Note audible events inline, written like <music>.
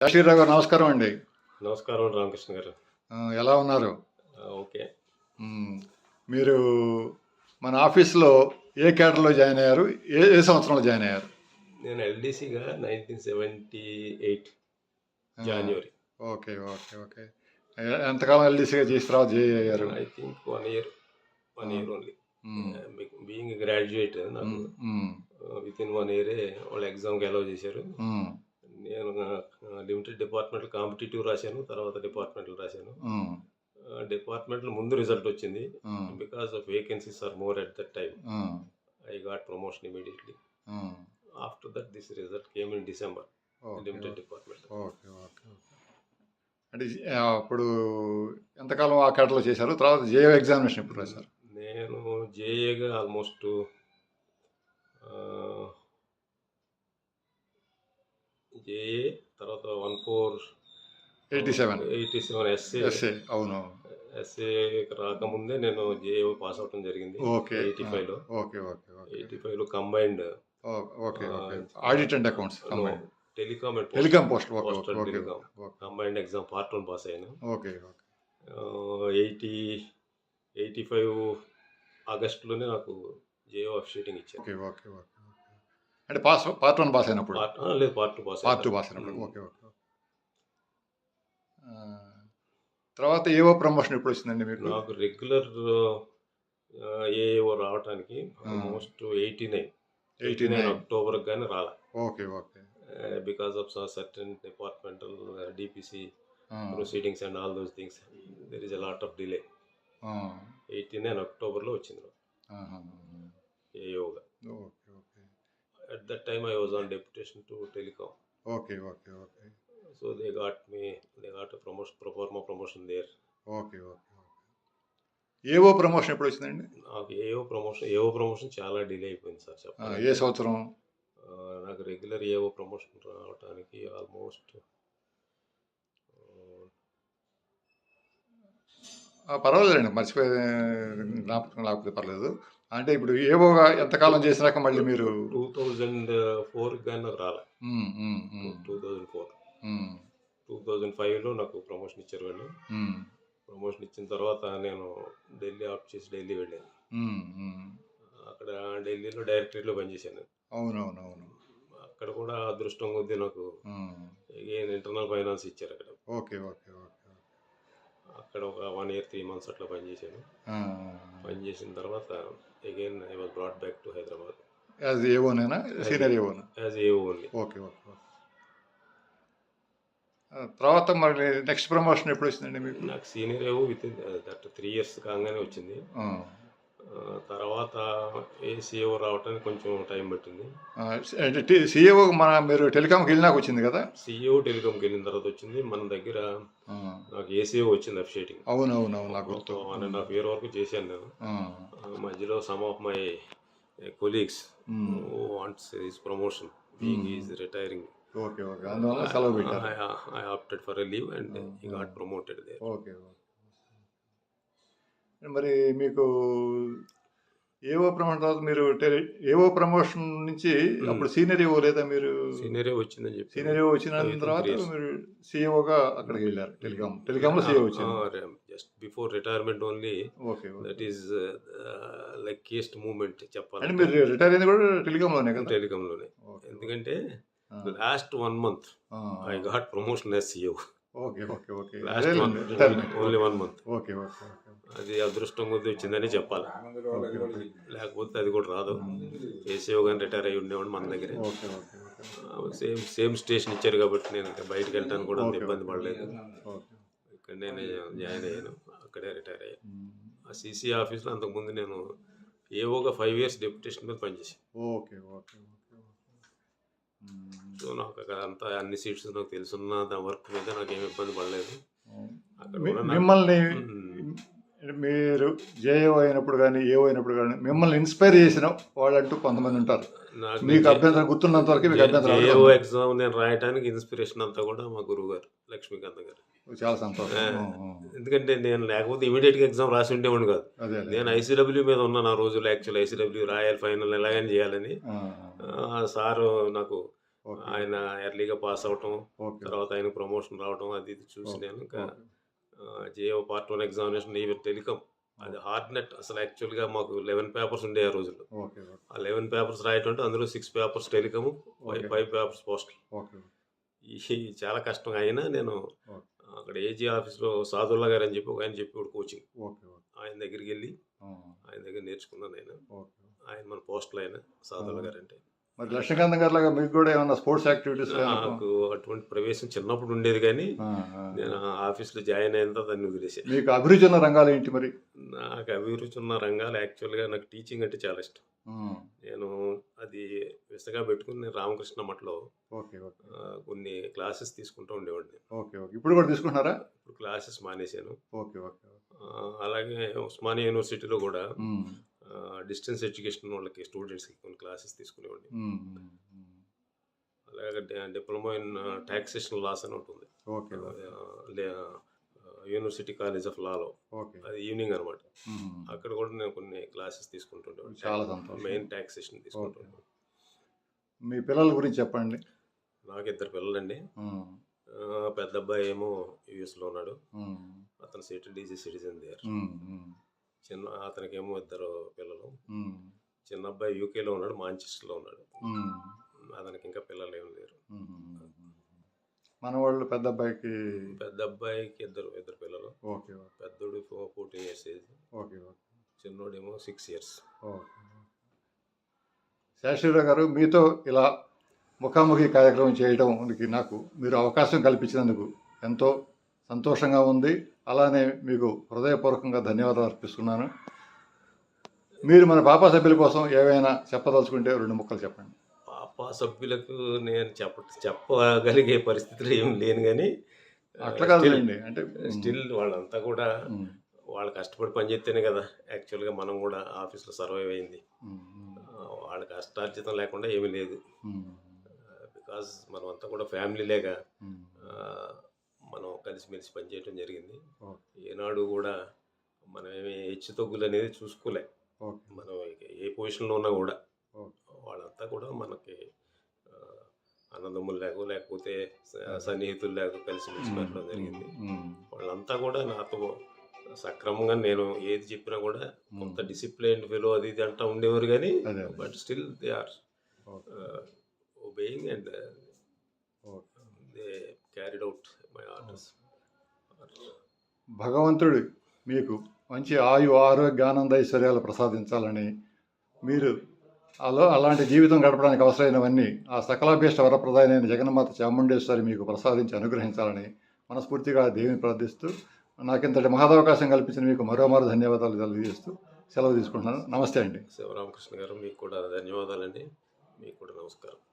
రాజశేఖరరావు గారు నమస్కారం అండి. నమస్కారం రామకృష్ణ గారు. ఎలా ఉన్నారు? ఓకే. మీరు మన ఆఫీస్లో ఏ కేటర్లో జాయిన్ అయ్యారు? ఏ ఏ సంవత్సరంలో జాయిన్ అయ్యారు? నేను ఎల్డీసీగా nineteen seventy eight January okay okay okay. ఎంతకాలం ఎల్డీసీగా చేసి తర్వాత అయ్యారు? I think one year one year only. Being graduate నాకు. విత్ ఇన్ వన్ ఇయరే వాళ్ళు ఎగ్జామ్కి అలౌ చేశారు. నేను లిమిటెడ్ డిపార్ట్మెంట్ కాంపిటేటివ్ రాశాను తర్వాత డిపార్ట్మెంట్లు రాశాను. డిపార్ట్మెంట్లో ముందు రిజల్ట్ వచ్చింది. Because of vacancies are more at that time. I got promotion immediately. After that this result came in December limited department okay okay అంటే అప్పుడు ఎంతకాలం ఆ కేటర్లో చేశారు? తర్వాత జేఏ ఎగ్జామినేషన్ ఎప్పుడు రాశారు? నేను జేఏగా ఆల్మోస్ట్ జేఏ తర్వాత one four eighty seven. Eighty seven SA. SA అవును. ఎస్ఏ రాకముందే నేను జేఏ పాస్ అవడం జరిగింది. ఓకే. ఎయిటీ ఫైవ్లో. Okay okay okay. ఎయిటీ ఫైవ్లో combined. Okay okay. Audit and accounts telecom and telecom post. Okay combined exam part one pass అయ్యాను. Okay okay. Eighty eighty five ఆగస్టులోనే నాకు JO officiating ఇచ్చారు. Okay okay okay. అంటే pass part one pass అయినప్పుడు? Part లేదు part two pass part two pass అయినప్పుడు. Okay okay. తర్వాత AO promotion ఎప్పుడు వచ్చిందండి మీకు? నాకు రెగ్యులర్ ఏఓ రావడానికి. Almost eighty nine eighty nine October కానీ రాలా. Okay okay. Because of certain departmental DPC proceedings and all those things. There is a lot of delay eighty nine అక్టోబర్లో వచ్చింది ఏఓగా okay. At that time I was on deputation to telecom okay okay okay so they got me they got promotion proforma promotion there okay okay okay AO promotion ఎప్పుడు వచ్చిందండి నాకు AO promotion AO promotion చాలా delay అయిపోయింది sir చెప్పాలి ఏ సంవత్సరం? ఆ, నాకు రెగ్యులర్ ఏవో ప్రమోషన్ రావడానికి ఆల్మోస్ట్ ఆ, పర్వాలేదండి మర్చిపోయే జ్ఞాపకం లేకపోతే పర్లేదు అంటే ఇప్పుడు ఏవోగా ఎంతకాలం చేసినాక మళ్ళీ మీరు టూ థౌజండ్ ఫోర్ కానీ నాకు రాలే. Two thousand four. Two thousand ఫైవ్లో నాకు ప్రమోషన్ ఇచ్చారు వాళ్ళు. ప్రమోషన్ ఇచ్చిన తర్వాత నేను ఢిల్లీ ఆఫ్ చేసి ఢిల్లీ వెళ్ళాను. అక్కడ ఢిల్లీలో డైరెక్టరేట్లో పనిచేశాను అవునవునవును. అక్కడ కూడా అదృష్టం కొద్దీ నాకు ఇంటర్నల్ ఫైనాన్స్ ఇచ్చారు అక్కడ. Okay okay. అక్కడ ఒక వన్ ఇయర్ త్రీ మంత్స్ అట్లా పనిచేశాను పనిచేసిన తర్వాత again I was brought back to Hyderabad as ఏవోనేనా senior ఏవోనా as a only okay okay తర్వాత మరి నెక్స్ట్ ప్రమోషన్ ఎప్పుడు వచ్చిందండి మీకు? నాకు senior AO with that three years కాగానే వచ్చింది. తర్వాత ఏసీఓ రావడానికి కొంచెం టైం పట్టింది. అంటే సిఏఓ మన మీరు టెలికాంకి వెళ్ళినాక వచ్చింది కదా? సిఇఓ టెలికామ్కి వెళ్ళిన తర్వాత వచ్చింది. మన దగ్గర నాకు ఏసీఓ వచ్చింది అఫిషియేటింగ్ అవునవునవును నాకు గుర్తు. వన్ అండ్ హాఫ్ ఇయర్ వరకు చేశాను నేను. మధ్యలో some of my colleagues wants his promotion is retiring okay okay అందువల్ల సెలవు పెట్టారు. I opted for a leave and he got promoted there okay okay మరి మీకు ఏవో ప్రమోషన్ తర్వాత మీరు ఏవో ప్రమోషన్ నుంచి అప్పుడు సీనియర్ ఏవో లేదా మీరు సీనియరే వచ్చిందని చెప్పి సీనియర్ ఏవో వచ్చిన తర్వాత. మీరు సిఇఓగా అక్కడికి వెళ్ళారు టెలికామ్ టెలికామ్లో సిఇఓ వచ్చింది. Just before retirement only okay that is luckiest moment అంటే చెప్పాలి మీరు రిటైర్ అయింది కూడా టెలికామ్లోనే కదా? టెలికామ్లోనే ఓకే ఎందుకంటే last one month I got promotion as CO okay okay okay. Last one only one month okay okay. అది అదృష్టం కొద్ది వచ్చిందని చెప్పాలి. లేకపోతే అది కూడా రాదు. ఏసీఓ కానీ రిటైర్ అయ్యి ఉండేవాడు మన దగ్గరే. సేమ్ సేమ్ స్టేషన్ ఇచ్చారు కాబట్టి నేను బయటకు వెళ్ళడానికి కూడా అంత ఇబ్బంది. పడలేదు. ఇక్కడ నేను జాయిన్ అయ్యాను అక్కడే రిటైర్ అయ్యాను. ఆ సీసీ ఆఫీస్లో అంతకుముందు నేను ఏవోగా ఫైవ్ ఇయర్స్ డెప్యుటేషన్ మీద పనిచేసాను ఓకే ఓకే సో నాకు అక్కడ అంతా అన్ని సీట్స్ నాకు తెలుసున్న వర్క్ మీద నాకు ఏమి ఇబ్బంది పడలేదు. మిమ్మల్ని మ్మ్. మీరు జేఏఓ అయినప్పుడు కానీ ఏఓ అయినప్పుడు కానీ మిమ్మల్ని ఇన్స్పైర్ చేసిన వాళ్ళంటూ కొంతమంది ఉంటారు. మీకు అభ్యంతరం గుర్తున్నంత వరకు మీకు అభ్యంతరం ఏఓ. ఎగ్జామ్ నేను రాయడానికి ఇన్స్పిరేషన్ అంతా కూడా మా గురువు గారు లక్ష్మీకాంత్ గారు. చాలా సంతోషం. ఎందుకంటే నేను లేకపోతే ఇమీడియట్గా ఎగ్జామ్ రాసి ఉండేవాడు కాదు. నేను ఐసీడబ్ల్యూ మీద ఉన్నాను ఆ రోజులు యాక్చువల్ ఐసీడబ్ల్యూ రాయాలి ఫైనల్ ఎలాగని చేయాలని. సారు నాకు ఆయన ఎర్లీగా పాస్ అవటం తర్వాత ఆయన ప్రమోషన్ రావడం అది ఇది చూసి. నేను ఇంకా Jio part one examination even telecom అది హార్డ్ నెట్ అసలు యాక్చువల్గా మాకు లెవెన్ పేపర్స్ ఉండే ఆ రోజుల్లో. ఆ లెవెన్ పేపర్స్ రాయటం అంటే అందులో six papers telecom five papers postal ఈ <laughs> చాలా కష్టం. అయినా నేను. అక్కడ ఏజీ ఆఫీస్లో సాదుల్లా గారు అని చెప్పి ఒక ఆయన చెప్పి కోచింగ్ ఆయన దగ్గరికి వెళ్ళి ఆయన దగ్గర నేర్చుకున్నాను నేను. ఓకే. ఆయన మన పోస్టులు ఆయన సాదుల్లా గారు అంటే మరి లక్ష్మీకాంత్ గారి లాగా మీకు కూడా ఏమన్నా స్పోర్ట్స్ యాక్టివిటీస్ నాకు అటువంటి ప్రవేశం చిన్నప్పుడు ఉండేది కానీ నేను ఆఫీస్లో జాయిన్ అయిన తర్వాత దాన్ని వదిలేసాను మీకు అభిరుచి ఉన్న రంగాలు ఏంటి మరి? నాకు అభిరుచి ఉన్న రంగాలు యాక్చువల్గా నాకు టీచింగ్ అంటే చాలా ఇష్టం. నేను అది విసగా పెట్టుకుని నేను రామకృష్ణ మఠలో ఓకే ఓకే. ఆ, కొన్ని క్లాసెస్ తీసుకుంటూ ఉండేవాడిని ఓకే ఓకే. ఇప్పుడు కూడా తీసుకుంటున్నారా? ఇప్పుడు క్లాసెస్ మానేశాను. ఓకే ఓకే అలాగే ఉస్మానియా యూనివర్సిటీలో కూడా డిస్టెన్స్ ఎడ్యుకేషన్ వాళ్ళకి స్టూడెంట్స్కి క్లాసెస్ తీసుకునేవాడిని. అలాగే డిప్లొమా ఇన్ టాక్సేషన్ లాస్ అని ఉంటుంది. యూనివర్సిటీ కాలేజ్ ఆఫ్ లాలో ఓకే. అది ఈవినింగ్ అనమాట అక్కడ కూడా నేను కొన్ని క్లాసెస్ తీసుకుంటుండేవాడిని. చాలా. మెయిన్ టాక్సేషన్ తీసుకుంటుంటాను మీ పిల్లల గురించి చెప్పండి. నాకు ఇద్దరు పిల్లలండి పెద్ద అబ్బాయి ఏమో యూఎస్లో ఉన్నాడు. అతను సెటిల్ ఈజీ సిటిజన్ దేర్ చిన్న అతనికేమో ఇద్దరు పిల్లలు. చిన్న అబ్బాయి యూకేలో ఉన్నాడు మాంచెస్టర్లో ఉన్నాడు. అతనికి ఇంకా పిల్లలు ఏమి లేరు. మన వాళ్ళు పెద్ద అబ్బాయికి పెద్ద అబ్బాయికి ఇద్దరు ఇద్దరు పిల్లలు. ఓకే పెద్దోడు fourteen years age. Okay okay. చిన్నోడేమో six years. Okay. Shastrirao garu మీతో ఇలా ముఖాముఖి కార్యక్రమం చేయడానికి నాకు మీరు అవకాశం కల్పించినందుకు ఎంతో సంతోషంగా ఉంది. అలానే మీకు హృదయపూర్వకంగా ధన్యవాదాలు అర్పిస్తున్నాను. మీరు మన పాపా సభ్యుల కోసం ఏవైనా చెప్పదలుచుకుంటే రెండు ముక్కలు చెప్పండి. పాప సభ్యులకు నేను చెప్ప చెప్పగలిగే పరిస్థితులు ఏం లేను కానీ అట్లా కాదులేండి అంటే స్టిల్ వాళ్ళంతా కూడా వాళ్ళు కష్టపడి పనిచేస్తేనే కదా యాక్చువల్గా మనం కూడా ఆఫీస్లో సర్వైవ్ అయింది. వాళ్ళ కష్టార్జితం లేకుండా ఏమీ లేదు. బికాజ్ మనం అంతా కూడా ఫ్యామిలీ లేక మనం కలిసిమెలిసి పనిచేయడం జరిగింది. ఏనాడు కూడా మనం ఏమి హెచ్చు తగ్గులు అనేది చూసుకోలే. మనం ఏ పొజిషన్లో ఉన్నా కూడా వాళ్ళంతా కూడా మనకి అన్నదమ్ములు లేక లేకపోతే సన్నిహితులు లేక కలిసిమెలిసి పెట్టడం జరిగింది. వాళ్ళంతా కూడా నాతో సక్రమంగా నేను ఏది చెప్పినా కూడా కొంత డిసిప్లైన్డ్ ఫెలో అది ఇది అంటా ఉండేవారు కానీ. But still they are obeying and they carried out my orders. భగవంతుడు మీకు మంచి ఆయు ఆరోగ్య ఆనంద ఐశ్వర్యాలు ప్రసాదించాలని మీరు అలా అలాంటి జీవితం గడపడానికి అవసరమైనవన్నీ ఆ సకలాభీష్ట వరప్రదాయనైన జగన్మాత చాముండేశ్వరి మీకు ప్రసాదించి అనుగ్రహించాలని మనస్ఫూర్తిగా దేవిని ప్రార్థిస్తూ నాకింతటి మహదవకాశం కల్పించిన మీకు మరోమారు ధన్యవాదాలు తెలియజేస్తూ సెలవు తీసుకుంటున్నాను. నమస్తే అండి. శివరామకృష్ణ గారు మీకు కూడా ధన్యవాదాలండి. మీకు కూడా నమస్కారం.